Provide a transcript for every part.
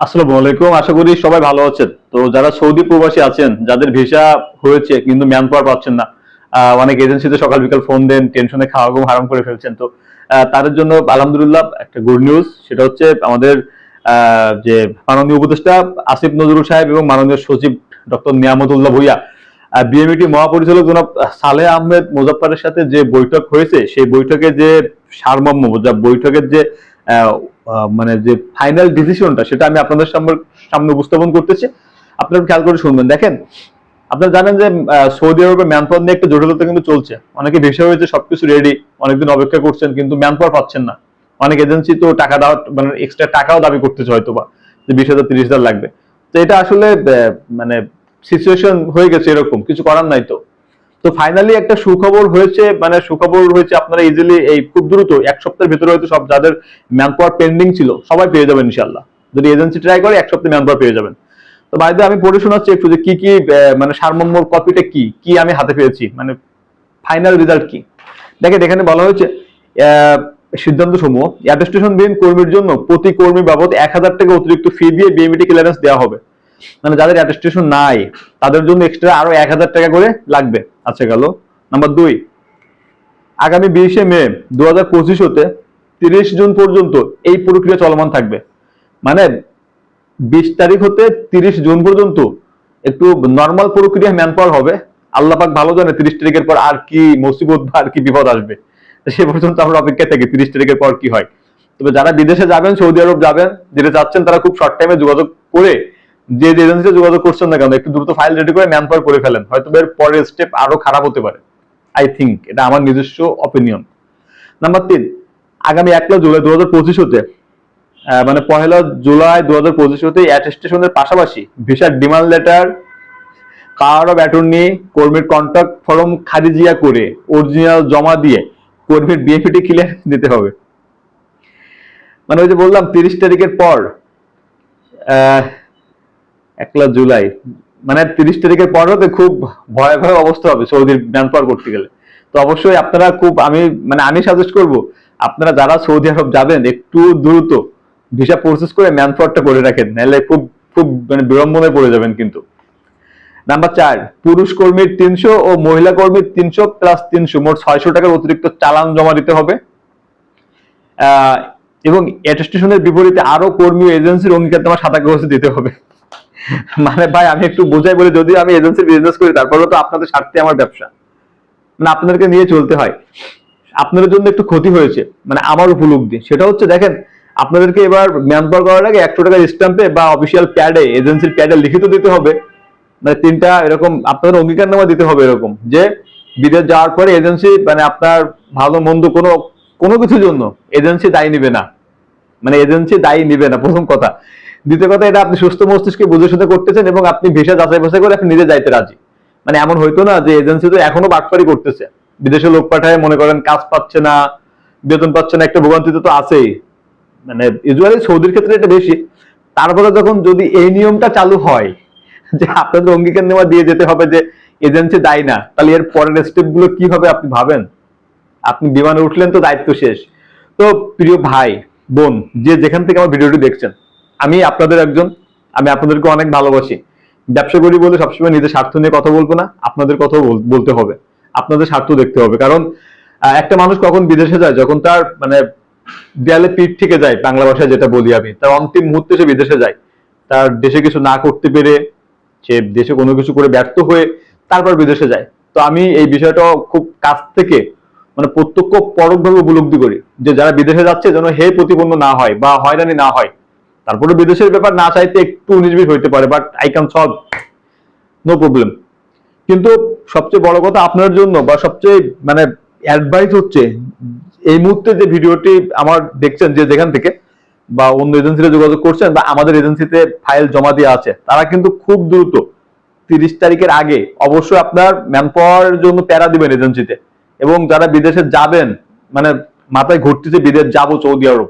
আসসালামু আলাইকুম। আশা করি সবাই ভালো আছেন। তো যারা সৌদি প্রবাসী আছেন, যাদের ভিসা হয়েছে কিন্তু ম্যান পাওয়ার পাচ্ছেন না অনেক এজেন্সিতে সকাল বিকাল ফোন দেন, টেনশনে খাওয়া ঘুম হারাম করে ফেলছেন। তো তাদের জন্য আলহামদুলিল্লাহ একটা গুড নিউজ সেটা হচ্ছে আমাদের যে মাননীয় উপদেষ্টা আসিফ নজরুল সাহেব এবং মাননীয় সচিব ডক্টর নিয়ামতুল্লাহ ভুইয়া বিএমইটি মহাপরিচালক জনাব সালেহ আহমেদ মুজাফফরের সাথে যে বৈঠক হয়েছে, সেই বৈঠকে যে সারমর্ম বৈঠকের যে মানে যে ফাইনাল ডিসিশনটা সেটা আমি আপনাদের সামনে উপস্থাপন করতেছি। আপনারা খেয়াল করে শুনবেন। দেখেন, আপনারা জানেন যে সৌদি আরবে ম্যানপাওয়ার নিয়ে একটা জটিলতা কিন্তু চলছে। অনেকে ভিসা হয়েছে, সবকিছু রেডি অনেকদিন অপেক্ষা করছেন, কিন্তু ম্যানপাওয়ার পাচ্ছেন না। অনেক এজেন্সি তো টাকা দেওয়া মানে এক্সট্রা টাকাও দাবি করতেছে হয়তো বা যে বিশ হাজার, তিরিশ হাজার লাগবে। তো এটা আসলে মানে সিচুয়েশন হয়ে গেছে এরকম, কিছু করার নাই তো। তো ফাইনালি একটা সুখবর হয়েছে মানে সুখবর হয়েছে আপনারা ইজিলি এই খুব দ্রুত, এক সপ্তাহের ভিতরে হয়তো সব যাদের ম্যান পাওয়ার পেন্ডিং ছিল, সবাই পেয়ে যাবেন ইনশাল্লাহ যদি এজেন্সি ট্রাই করে, এক সপ্তাহে ম্যান পাওয়ার পেয়ে যাবেন। তো বাইরে আমি পড়ে শোনাচ্ছি একটু যে কি কি মানে সারমর্মর কপিটা কি কি আমি হাতে পেয়েছি মানে ফাইনাল রেজাল্ট কি। দেখেন, এখানে বলা হয়েছে সিদ্ধান্ত সমূহ অ্যাটেস্টেশন বিহীন কর্মীর জন্য প্রতি কর্মী বাবদ এক হাজার টাকা অতিরিক্ত ফি দিয়ে বিএমইটি ক্লিয়ারেন্স দেওয়া হবে। মানে যাদের অ্যাটেস্টেশন নাই, তাদের জন্য এক্সট্রা আরও এক হাজার টাকা করে লাগবে। আচ্ছা গেল। নাম্বার দুই, আগামী বিশে মে দু হাজার পঁচিশ হতে তিরিশ জুন পর্যন্ত এই প্রক্রিয়া চলমান থাকবে। মানে বিশ তারিখ হতে তিরিশ জুন পর্যন্ত একটু নর্মাল প্রক্রিয়া ম্যান পাওয়ার হবে। আল্লাহ পাক ভালো জানে তিরিশ তারিখের পর আর কি মুসিবত বা আর কি বিপদ আসবে। সে পর্যন্ত আমরা অপেক্ষায় থাকি তিরিশ তারিখের পর কি হয়। তবে যারা বিদেশে যাবেন, সৌদি আরব যাবেন, যেটা যাচ্ছেন তারা খুব শর্ট টাইমে যোগাযোগ করে যে এজেন্সিতে যোগাযোগ করছেন না কেন, একটু দ্রুত ফাইল রেডি করে ম্যান পাওয়ার করে ফেলেন। হয়তো এর পরের স্টেপ আরও খারাপ হতে পারে। আই থিঙ্ক এটা আমার নিজস্ব অপিনিয়ন নাম্বার তিন আগামী একলা জুলাই দু হাজার পঁচিশ হতে মানে পহেলা জুলাই দু হাজার পঁচিশ হতে অ্যাটেস্টেশনের পাশাপাশি ভিসার demand letter card of attorney কর্মীর কন্ট্রাক্ট ফর্ম খারিজিয়া করে অরিজিনাল জমা দিয়ে কর্মীর বিএফিটি ক্লিয়ার দিতে হবে। মানে ওই যে বললাম, তিরিশ তারিখের পর একলা জুলাই। মানে তিরিশ তারিখের পর হতে খুব ভয়াবহ অবস্থা হবে সৌদির ম্যান পাওয়ার করতে গেলে। তো অবশ্যই আপনারা খুব, আমি মানে আমি সাজেস্ট করব, আপনারা যারা সৌদি আরব যাবেন, একটু দ্রুত ভিসা প্রসেস করে ম্যান করে রাখেন, নাহলে খুব খুব মানে বিড়ম্বনায় পড়ে যাবেন কিন্তু। নাম্বার চার, পুরুষ কর্মীর তিনশো ও মহিলা কর্মীর তিনশো প্লাস তিনশো, মোট ছয়শো টাকার অতিরিক্ত চালান জমা দিতে হবে। এবং অ্যাটেস্টেশনের বিপরীতে আরও কর্মী এজেন্সির অঙ্গীকারনামা সাদা কাগজে দিতে হবে। মানে ভাই, আমি একটু বোঝাই বলি যদি আমি এজেন্সির বিজনেস করি, তারপরেও তো আপনাদের স্বার্থে আমার ব্যবসা। মানে আপনাদেরকে নিয়ে চলতে হয়। আপনাদের জন্য একটু ক্ষতি হয়েছে মানে আমার উপলব্ধি। সেটা হচ্ছে, দেখেন, আপনাদেরকে এবার ম্যান পাওয়ার করার আগে একশো টাকার স্ট্যাম্পে বা অফিসিয়াল প্যাডে এজেন্সির প্যাডে লিখিত দিতে হবে। মানে তিনটা এরকম, আপনাদের অঙ্গীকারনামা দিতে হবে এরকম, যে বিদেশ যাওয়ার পরে এজেন্সি মানে আপনার ভালো মন্দ কোনো কোনো কিছুর জন্য এজেন্সি দায়ী নিবে না। মানে এজেন্সি দায়ী নিবে না, প্রথম কথা। দ্বিতীয় কথা, এটা আপনি সুস্থ মস্তিষ্কে বুঝে শুনে করতেছেন এবং আপনি ভিসা যাচাই বাছাই করে আপনি নিজে যাইতে রাজি। মানে এমন হইতো না যে এজেন্সি তো এখনও বাটপারি করতেছে। বিদেশে লোক পাঠায়, মনে করেন কাজ পাচ্ছে না, বেতন পাচ্ছে না, একটা ভোগান্তিতে তো আছেই। মানে ইউজুয়ালি সৌদির ক্ষেত্রে এটা বেশি। তারপরে যখন যদি এই নিয়মটা চালু হয়, যে আপনাদের অঙ্গীকার নেওয়া দিয়ে যেতে হবে যে এজেন্সি দায়ী না, তাহলে এর পরের স্টেপগুলো কি হবে আপনি ভাবেন? আপনি বিমানে উঠলেন তো দায়িত্ব শেষ। তো প্রিয় ভাই, বোন, যে যেখান থেকে আমার ভিডিওটি দেখছেন আমি আপনাদের একজন, আমি আপনাদেরকে অনেক ভালোবাসি। ব্যবসা করি বলে সবসময় নিজের স্বার্থ নিয়ে কথা বলব না, আপনাদের কথাও বলতে হবে। আপনাদের স্বার্থ দেখতে হবে। কারণ একটা মানুষ কখন বিদেশে যায়, যখন তার মানে দেয়ালে পিঠ থেকে যায়, বাংলা ভাষায় যেটা বলি আমি, তার অন্তিম মুহূর্তে সে বিদেশে যায়। তার দেশে কিছু না করতে পেরে সে দেশে কোনো কিছু করে ব্যর্থ হয়ে তারপর বিদেশে যায়। তো আমি এই বিষয়টা খুব কাছ থেকে মানে প্রত্যক্ষ পরোক্ষভাবে উপলব্ধি করি যে যারা বিদেশে যাচ্ছে যেন হে প্রতিপন্ন না হয় বা হয়রানি না হয় তারপরে বিদেশের ব্যাপার না চাইতে একটু উনিশ বিশ হইতে পারে but I can solve no problem কিন্তু সবচেয়ে বড় কথা আপনার জন্য বা সবচেয়ে মানে অ্যাডভাইস হচ্ছে, এই মুহূর্তে যে ভিডিওটি আমার দেখছেন যে যেখান থেকে বা অন্য এজেন্সিতে যোগাযোগ করছেন বা আমাদের এজেন্সিতে ফাইল জমা দিয়ে আছে, তারা কিন্তু খুব দ্রুত তিরিশ তারিখের আগে অবশ্যই আপনার ম্যান পাওয়ার জন্য প্যারা দিবেন এজেন্সিতে এবং যারা বিদেশে যাবেন মানে মাথায় ঘুরতেছে বিদেশ যাব সৌদি আরব।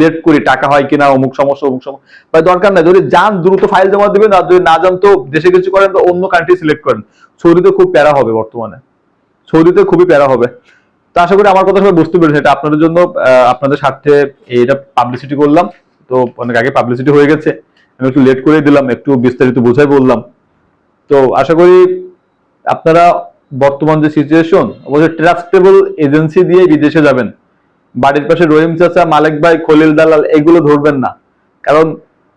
লেট করি, টাকা হয় কিনা, অমুক সমস্যা অমুক সমস্যা। দরকার নাই, যদি যান, দ্রুত ফাইল জমা দিবেন, আর যদি না যান, তো দেশে কিছু করেন, তো অন্য কান্ট্রি সিলেক্ট করেন। সৌদিতে খুব প্যারা হবে বর্তমানে। সৌদিতে খুবই প্যারা হবে। তো আশা করি আমার কথা সবাই বুঝতে পেরেছে এটা আপনাদের জন্য আপনাদের স্বার্থে এটা পাবলিসিটি করলাম। তো অনেক আগে পাবলিসিটি হয়ে গেছে, আমি একটু লেট করে দিলাম, একটু বিস্তারিত বোঝাই বললাম। তো আশা করি আপনারা বর্তমান যে সিচুয়েশন অবশ্যই ট্রাস্টেবল এজেন্সি দিয়ে বিদেশে যাবেন। বাড়ির পাশে রহিম চাচা, মালিক ভাই, খলিল দালাল, এগুলো ধরবেন না। কারণ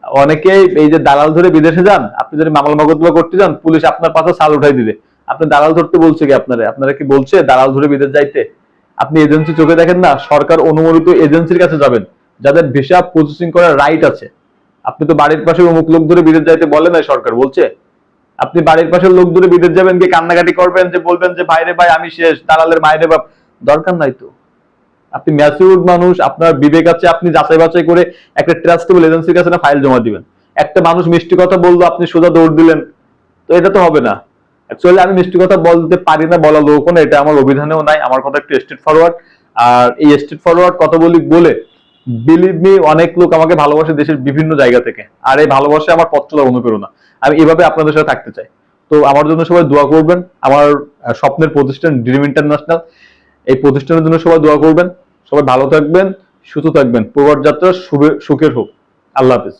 অনেকেই এই যে দালাল ধরে বিদেশে যান, আপনি যদি মামলা মকদ্দমা করতে যান, পুলিশ আপনার পাশে সাল উঠাই দিবে। আপনি দালাল ধরতে বলছে কি আপনারা? আপনারা কি বলছে দালাল ধরে বিদেশ যাইতে? আপনি এজেন্সি চোখে দেখেন না, সরকার অনুমোদিত এজেন্সির কাছে যাবেন, যাদের ভিসা প্রসেসিং করার রাইট আছে। আপনি তো বাড়ির পাশে অমুক লোক ধরে বিদেশ যাইতে বলে না সরকার বলছে। আপনি বাড়ির পাশের লোক ধরে বিদেশ যাবেন কি কান্নাকাটি করবেন, যে বলবেন যে ভাইরে ভাই, আমি শেষ, দালালের মায়েরে বাপ। দরকার নাই তো। আপনি ম্যাচিউর মানুষ, আপনার বিবেক আছে, আপনি যাচাই বাছাই করে একটা ট্রাস্টেবল এজেন্সির কাছে না ফাইল জমা দিবেন। একটা মানুষ মিষ্টি কথা বলল, আপনি সোজা দৌড় দিলেন, তো এটা তো হবে না। অ্যাকচুয়ালি আমি মিষ্টি কথা বলতে পারি না বলা লোকও না, এটা আমার অভিধানেও নাই, আমার কথা একটু স্ট্রেট ফরওয়ার্ড আর এই স্ট্রেট ফরওয়ার্ড কথা বলি বলে বিলিভ মি অনেক লোক আমাকে ভালোবাসে দেশের বিভিন্ন জায়গা থেকে। আর এই ভালোবাসে আমার পথ চলার অনুপ্রেরণা। আমি এভাবে আপনাদের সাথে থাকতে চাই। তো আমার জন্য সবাই দোয়া করবেন। আমার স্বপ্নের প্রতিষ্ঠান ড্রিম ইন্টারন্যাশনাল এই প্রতিষ্ঠানের জন্য সবাই দোয়া করবেন। সবাই ভালো থাকবেন সুস্থ থাকবেন। প্রবাদ যাত্রা সুখের হোক। আল্লাহ হাফিজ।